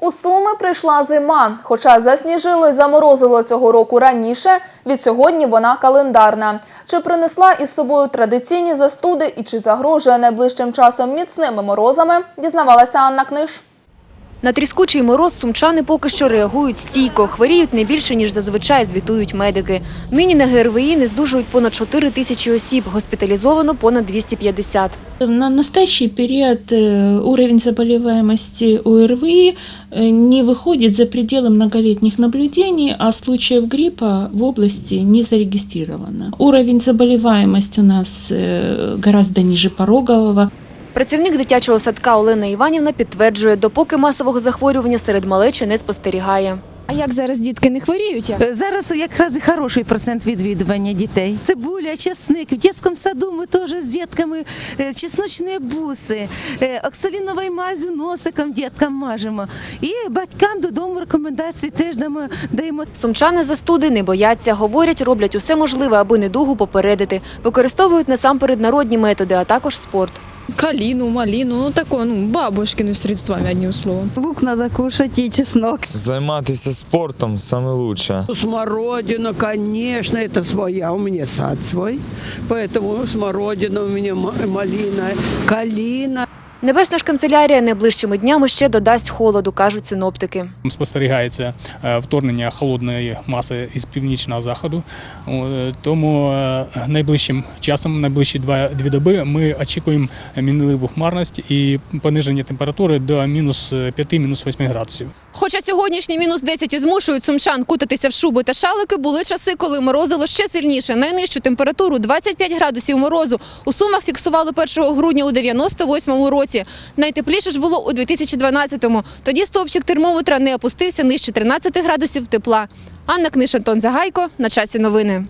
У Суми прийшла зима. Хоча засніжило і заморозило цього року раніше, від сьогодні вона календарна. Чи принесла із собою традиційні застуди і чи загрожує найближчим часом міцними морозами, дізнавалася Анна Книж. На тріскучий мороз сумчани поки що реагують стійко. Хворіють не більше, ніж зазвичай, звітують медики. Нині на ГРВІ не здужують понад 4 тисячі осіб, госпіталізовано понад 250. На настоящий период э, уровень заболеваемости ОРВИ э, не выходит за пределы многолетних наблюдений, а случаев гриппа в области не зарегистрировано. Уровень заболеваемости у нас э, гораздо ниже порогового. Працівник дитячого садка Олена Іванівна підтверджує, допоки масового захворювання серед малечі не спостерігає. А як зараз дітки не хворіють? Зараз якраз і хороший процент відвідування дітей. Цибуля, чесник. В дитячому саду ми теж з дітками е, чесночні буси, е, оксаліновою мазю носиком діткам мажемо. І батькам додому рекомендації теж дамо, даємо. Сумчани застуди не бояться, говорять, роблять усе можливе, аби недугу попередити. Використовують насамперед народні методи, а також спорт Калину, малину, ну такое, ну, бабушкины средствами, одним словом. Лук надо кушать и чеснок. Займатися спортом саме лучше. Смородина, конечно, это своя. У меня сад свой. Поэтому смородина у меня ма- малина, калина. Небесна ж канцелярія найближчими днями ще додасть холоду, кажуть синоптики. спостерігається е, вторгнення холодної маси із північного заходу. Е, Тому е, найближчим часом, найближчі дві доби, ми очікуємо мінливу хмарність і пониження температури до мінус 5 мінус 8 градусів. Хоча сьогоднішні мінус 10 і змушують сумчан кутатися в шуби та шалики, були часи, коли морозило ще сильніше. Найнижчу температуру 25 градусів морозу у Сумах фіксували 1 грудня у 98-му році. Найтепліше ж було у 2012-му. Тоді стовпчик термометра не опустився нижче 13 градусів тепла. Анна Книж, Антон Загайко. На часі новини.